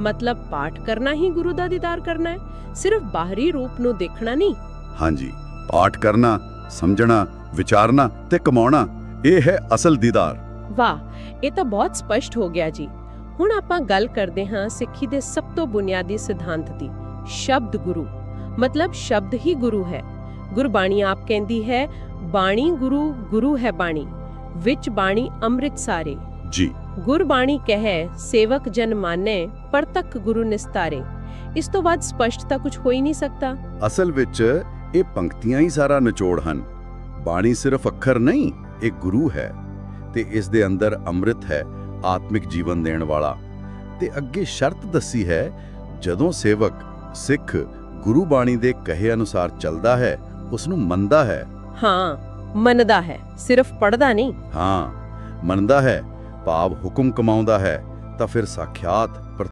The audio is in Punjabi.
ਮਤਲਬ ਪਾਠ ਕਰਨਾ ਹੀ ਗੁਰੂ ਦਾ ਦੀਦਾਰ ਕਰਨਾ ਹੈ ਸਿਰਫ ਬਾਹਰੀ ਰੂਪ ਨੂੰ ਦੇਖਣਾ ਨਹੀਂ। ਹਾਂਜੀ ਪਾਠ ਕਰਨਾ ਸਮਝਣਾ ਵਿਚਾਰਨਾ ਤੇ ਕਮਾਉਣਾ ਇਹ ਹੈ ਅਸਲ ਦੀਦਾਰ। ਵਾਹ ਇਹ ਤਾਂ ਬਹੁਤ ਸਪਸ਼ਟ ਹੋ ਗਿਆ ਜੀ। ਹੁਣ ਆਪਾਂ ਗੱਲ ਕਰਦੇ ਹਾਂ ਸਿੱਖੀ ਦੇ ਸਭ ਤੋਂ ਬੁਨਿਆਦੀ ਸਿਧਾਂਤ ਦੀ ਸ਼ਬਦ ਗੁਰੂ। ਮਤਲਬ ਸ਼ਬਦ ਹੀ ਗੁਰੂ ਹੈ। ਗੁਰਬਾਣੀ ਆਪ ਕਹਿੰਦੀ ਹੈ ਬਾਣੀ ਗੁਰੂ ਗੁਰੂ ਹੈ ਬਾਣੀ। ਵਿੱਚ ਬਾਣੀ ਅੰਮ੍ਰਿਤ ਸਾਰੇ ਜੀ। ਗੁਰਬਾਣੀ ਕਹੈ ਸੇਵਕ ਜਨ ਮਾਨੈ ਪਰਤਕ ਗੁਰੂ ਨਿਸਤਾਰੇ। ਇਸ ਤੋਂ ਬਾਅਦ ਸਪਸ਼ਟ ਤਾਂ ਕੁਝ ਹੋ ਹੀ ਨਹੀਂ ਸਕਦਾ। ਅਸਲ ਵਿੱਚ ਇਹ ਪੰਕਤੀਆਂ ਹੀ ਸਾਰਾ ਨਿਚੋੜ ਹਨ। ਬਾਣੀ ਸਿਰਫ ਅੱਖਰ ਨਹੀਂ ਇਹ ਗੁਰੂ ਹੈ। ਤੇ ਇਸ ਦੇ ਅੰਦਰ ਅੰਮ੍ਰਿਤ ਹੈ ਆਤਮਿਕ ਜੀਵਨ ਦੇਣ ਵਾਲਾ। ਤੇ ਅੱਗੇ ਸ਼ਰਤ ਦੱਸੀ ਹੈ ਜਦੋਂ ਸੇਵਕ ਸਿੱਖ ਗੁਰੂ ਬਾਣੀ ਦੇ ਕਹੇ ਅਨੁਸਾਰ ਚੱਲਦਾ ਹੈ ਉਸ ਨੂੰ ਮੰਨਦਾ ਹੈ। ਹਾਂ ਮੰਨਦਾ ਹੈ ਸਿਰਫ ਪੜਦਾ ਨਹੀਂ। ਹਾਂ ਮੰਨਦਾ ਹੈ। ਭਾਵ ਹੁਕਮ ਕਮਾਉਂਦਾ ਹੈ ਤਾਂ ਫਿਰ ਸਾਖਿਆਤ